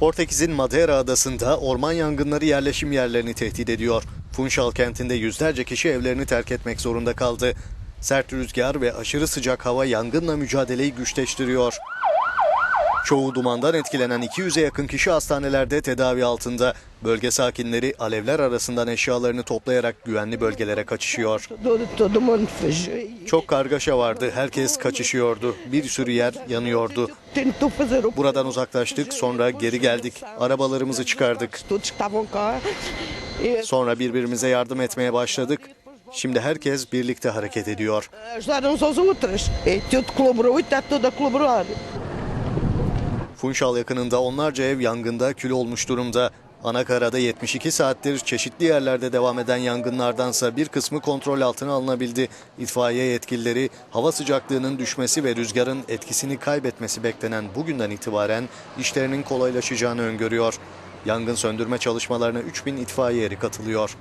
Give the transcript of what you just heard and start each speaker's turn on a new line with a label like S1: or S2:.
S1: Portekiz'in Madeira adasında orman yangınları yerleşim yerlerini tehdit ediyor. Funchal kentinde yüzlerce kişi evlerini terk etmek zorunda kaldı. Sert rüzgar ve aşırı sıcak hava yangınla mücadeleyi güçleştiriyor. Çoğu dumandan etkilenen 200'e yakın kişi hastanelerde tedavi altında. Bölge sakinleri alevler arasından eşyalarını toplayarak güvenli bölgelere kaçışıyor. Çok kargaşa vardı. Herkes kaçışıyordu. Bir sürü yer yanıyordu. Buradan uzaklaştık, sonra geri geldik. Arabalarımızı çıkardık. Sonra birbirimize yardım etmeye başladık. Şimdi herkes birlikte hareket ediyor. Funchal yakınında onlarca ev yangında kül olmuş durumda. Anakara'da 72 saattir çeşitli yerlerde devam eden yangınlardansa bir kısmı kontrol altına alınabildi. İtfaiye yetkilileri hava sıcaklığının düşmesi ve rüzgarın etkisini kaybetmesi beklenen bugünden itibaren işlerinin kolaylaşacağını öngörüyor. Yangın söndürme çalışmalarına 3000 itfaiye eri katılıyor.